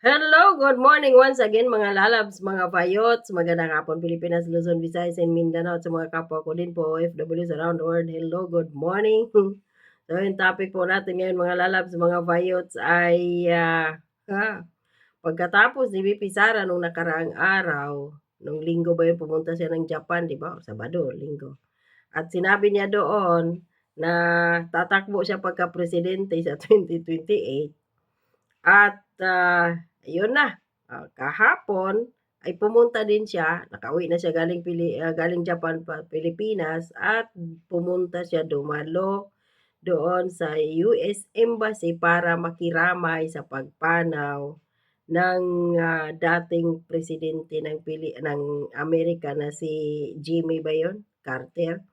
Hello, good morning once again mga lalabs, mga payots, magandang hapon Pilipinas, Luzon, Visayas, and Mindanao at sa mga kapwa ko din po OFWs around the world. Hello, good morning. So yung topic po natin ngayon mga lalabs, mga payots ay ah, ha, pagkatapos ni VP Sara nung nakaraang araw, nung linggo ba yun pumunta siya ng Japan, di ba? Sabado, linggo. At sinabi niya doon na tatakbo siya pagka-presidente sa 2028 at ah, yun na, ah, kahapon ay pumunta din siya, nakauwi na siya galing Pili ah, galing Japan pa Pilipinas at pumunta siya dumalo doon sa US Embassy para makiramay sa pagpanaw ng ah, dating presidente ng Pili ng Amerika na si Jimmy ba yun? Carter.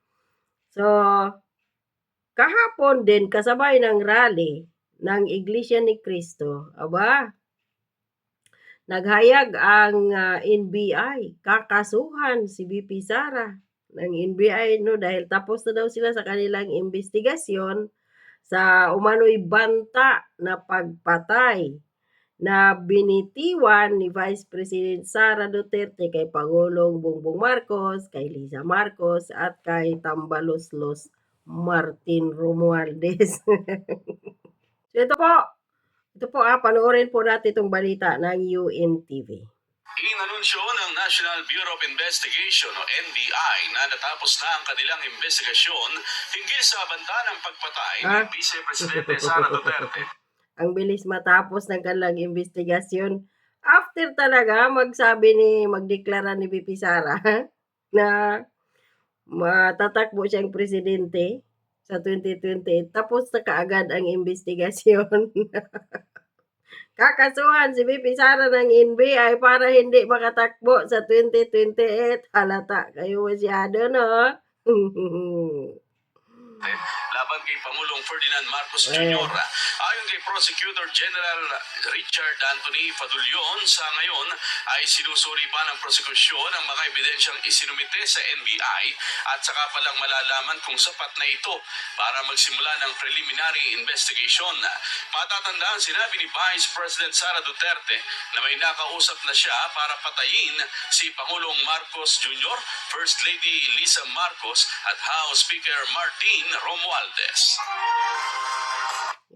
So, kahapon din kasabay ng rally ng Iglesia ni Cristo, aba, naghayag ang ah, NBI, kakasuhan si VP Sara ng NBI no? Dahil tapos na daw sila sa kanilang investigasyon sa umano'y banta na pagpatay na binitiwan ni Vice President Sara Duterte kay Pangulong Bongbong Marcos, kay Liza Marcos at kay Tambaloslos Martin Romualdez. ito po, ito po ah, panoorin po natin itong balita ng UNTV. Inanunsyo ng National Bureau of Investigation o NBI na natapos na ang kanilang investigasyon hinggil sa banta ng pagpatay Ah. Vice Presidente Sara Duterte. Ang bilis matapos ng kanilang investigasyon. After talaga magsabi ni magdeklara ni VP Sara na matatakbo siyang presidente sa 2028 tapos na kaagad ang investigasyon. Kakasuhan si VP Sara ng NBI para hindi makatakbo sa 2028. Halata kayo masyado, no? laban kay Pangulong Ferdinand Marcos Eh. Jr. Ayon kay Prosecutor General Richard Anthony Fadulion, sa ngayon ay sinusuri pa ng prosekusyon ang mga ebidensyang isinumite sa NBI at saka palang malalaman kung sapat na ito para magsimula ng preliminary investigation. Matatandaan sinabi ni Vice President Sara Duterte na may nakausap na siya para patayin si Pangulong Marcos Jr., First Lady Lisa Marcos at House Speaker Martin Romualdez.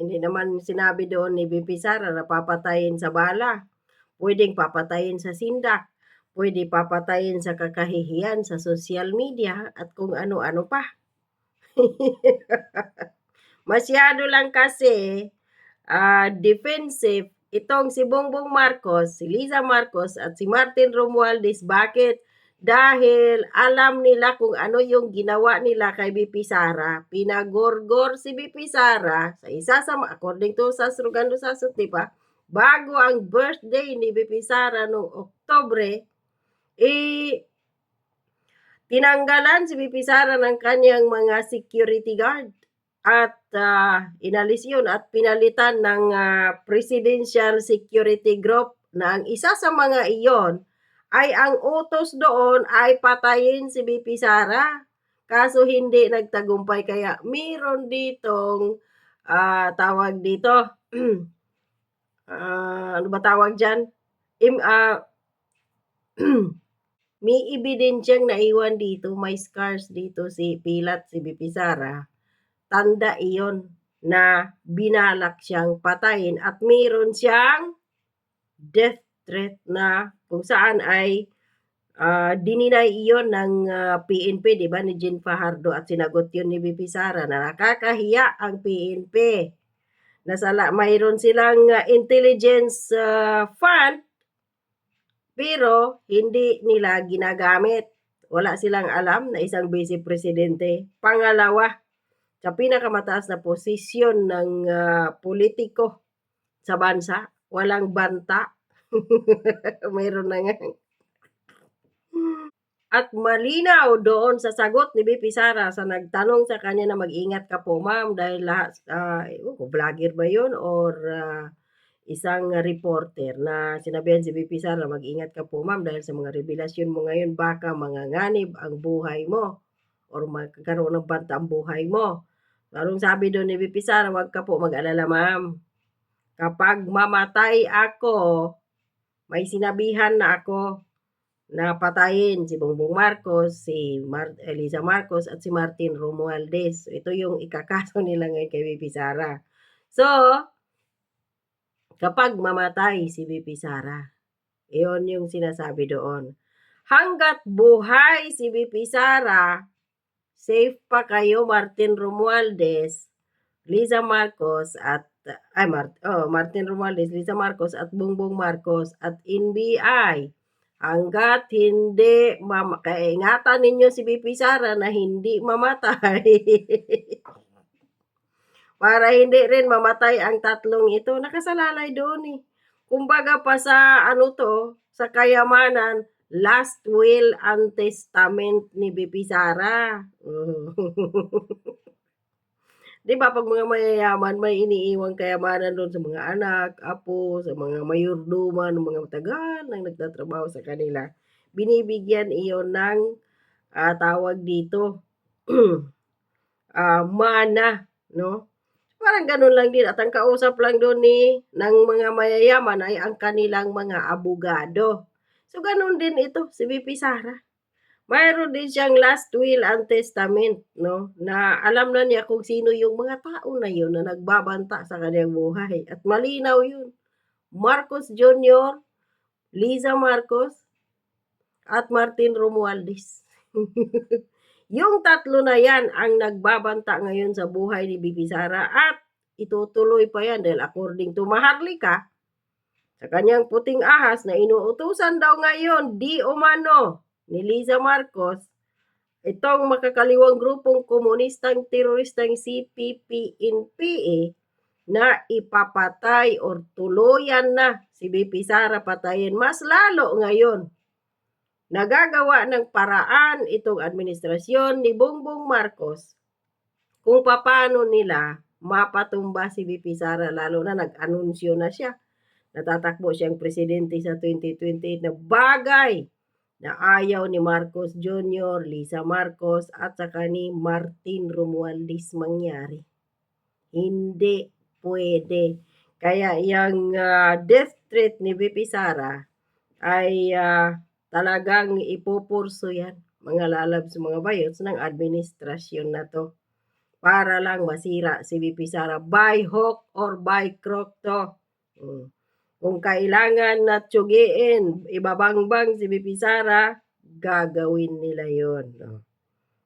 Hindi naman sinabi doon ni Sara na papatayin sa bala. Pwedeng papatayin sa sindak. Pwede papatayin sa kakahihiyan sa social media at kung ano-ano pa. Masyado lang kasi ah, defensive itong si Bongbong Marcos, si Liza Marcos at si Martin Romualdez. Bakit? Dahil alam nila kung ano yung ginawa nila kay BP Sara. Pinagorgor si BP Sara sa isa sa, according to sa Srugando Sasot, di ba? Bago ang birthday ni BP Sara noong Oktobre, eh, tinanggalan si BP Sara ng kanyang mga security guard at ah, inalis yun at pinalitan ng ah, Presidential Security Group na ang isa sa mga iyon ay ang utos doon ay patayin si BP Sara. Kaso hindi nagtagumpay kaya meron ditong ah, tawag dito ah, ano ba tawag dyan? Im, ah, may ebidensyang naiwan dito, may scars dito si Pilat, si BP Sara. Tanda iyon na binalak siyang patayin at meron siyang death threat na kung saan ay ah, dininay iyon ng ah, PNP, di ba, ni Jean Fajardo at sinagot yun ni BP Sara na nakakahiya ang PNP. Nasala, mayroon silang ah, intelligence ah, fund pero hindi nila ginagamit. Wala silang alam na isang vice presidente. Pangalawa, sa pinakamataas na posisyon ng ah, politiko sa bansa, walang banta. Mayroon na nga. At malinaw doon sa sagot ni BP Sara sa nagtanong sa kanya na mag-ingat ka po ma'am dahil lahat, ah, ko, vlogger ba yun or ah, isang reporter na sinabihan si BP Sara mag-ingat ka po ma'am dahil sa mga revelasyon mo ngayon baka manganganib ang buhay mo or magkakaroon ng banta ang buhay mo. Parang sabi doon ni BP Sara, wag ka po mag-alala ma'am. Kapag mamatay ako, may sinabihan na ako na patayin si Bongbong Marcos, si Mar- Eliza Marcos at si Martin Romualdez. Ito yung ikakaso nila ngayon kay VP Sara. So, kapag mamatay si VP Sara, iyon yung sinasabi doon. Hanggat buhay si VP Sara, safe pa kayo Martin Romualdez, Liza Marcos at ay Mart oh, Martin Romualdez, Liza Marcos at Bongbong Marcos at NBI. Hanggat hindi mama, kaingatan ninyo si VP Sara na hindi mamatay. Para hindi rin mamatay ang tatlong ito. Nakasalalay doon eh. Kumbaga pa sa ano to, sa kayamanan, last will and testament ni BP Sara. Di ba pag mga mayayaman, may iniiwang kayamanan doon sa mga anak, apo, sa mga mayurduman, mga tagal nang nagtatrabaho sa kanila. Binibigyan iyon ng ah, tawag dito, ah, mana, no? Parang ganun lang din. At ang kausap lang doon ni ng mga mayayaman ay ang kanilang mga abogado. So, ganun din ito, si VP Sara. Mayroon din siyang last will and testament, no? Na alam na niya kung sino yung mga tao na yun na nagbabanta sa kanyang buhay. At malinaw yun. Marcos Jr., Liza Marcos, at Martin Romualdez. yung tatlo na yan ang nagbabanta ngayon sa buhay ni Bibi Sara at itutuloy pa yan dahil according to Maharlika, sa kanyang puting ahas na inuutusan daw ngayon di umano ni Liza Marcos, itong makakaliwang grupong komunistang teroristang CPP-NPA na ipapatay or tuluyan na si BP Sara patayin mas lalo ngayon nagagawa ng paraan itong administrasyon ni Bongbong Marcos kung paano nila mapatumba si VP Sara lalo na nag-anunsyo na siya. Natatakbo siyang presidente sa 2028 na bagay na ayaw ni Marcos Jr., Lisa Marcos at saka ni Martin Romualdez mangyari. Hindi pwede. Kaya yung ah, death threat ni VP Sara ay ah, talagang ipupurso yan mga lalabs, mga bayots ng administrasyon na to para lang masira si VP Sara by hook or by crook to. Mm. Kung kailangan na tsugiin, ibabangbang si VP Sara, gagawin nila yon. No?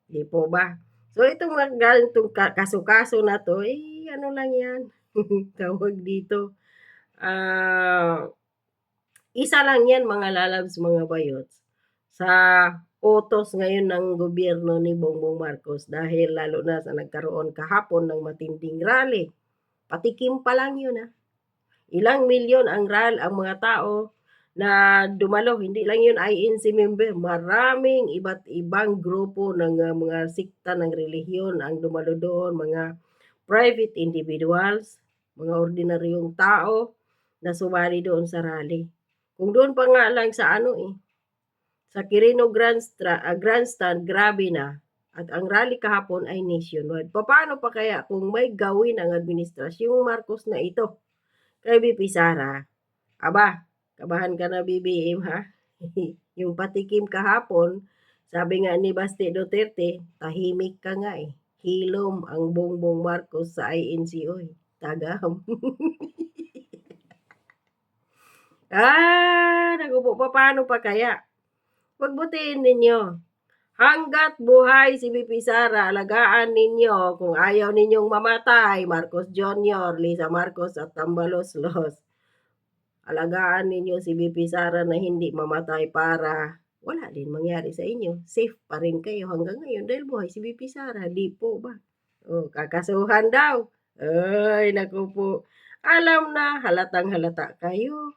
Di po ba? So itong ganitong ka- kaso-kaso na to, eh ano lang yan. Tawag dito. Ah, isa lang yan mga lalabs, mga bayots sa utos ngayon ng gobyerno ni Bongbong Marcos dahil lalo na sa nagkaroon kahapon ng matinding rally. Patikim pa lang yun ah. Ilang milyon ang ral ang mga tao na dumalo. Hindi lang yun INC member. Maraming iba't ibang grupo ng ah, mga sikta ng relihiyon ang dumalo doon. Mga private individuals, mga ordinaryong tao na sumali doon sa rally. Kung doon pa nga lang sa ano eh, sa Quirino Grandstand, Grandstand, grabe na. At ang rally kahapon ay nationwide. Paano pa kaya kung may gawin ang administrasyong Marcos na ito kay BP Sara? Aba, kabahan ka na BBM ha? yung patikim kahapon, sabi nga ni Basti Duterte, tahimik ka nga eh. Hilom ang Bongbong Marcos sa INCO eh. Tagam. ah, naku po, paano pa kaya? Pagbutiin ninyo. Hanggat buhay si BP Sara, alagaan ninyo kung ayaw ninyong mamatay, Marcos Jr., Lisa Marcos at Tambalos Los. Alagaan ninyo si BP Sara na hindi mamatay para wala din mangyari sa inyo. Safe pa rin kayo hanggang ngayon dahil buhay si BP Sara. Di po ba? O, kakasuhan daw. Ay, naku po. Alam na, halatang halata kayo.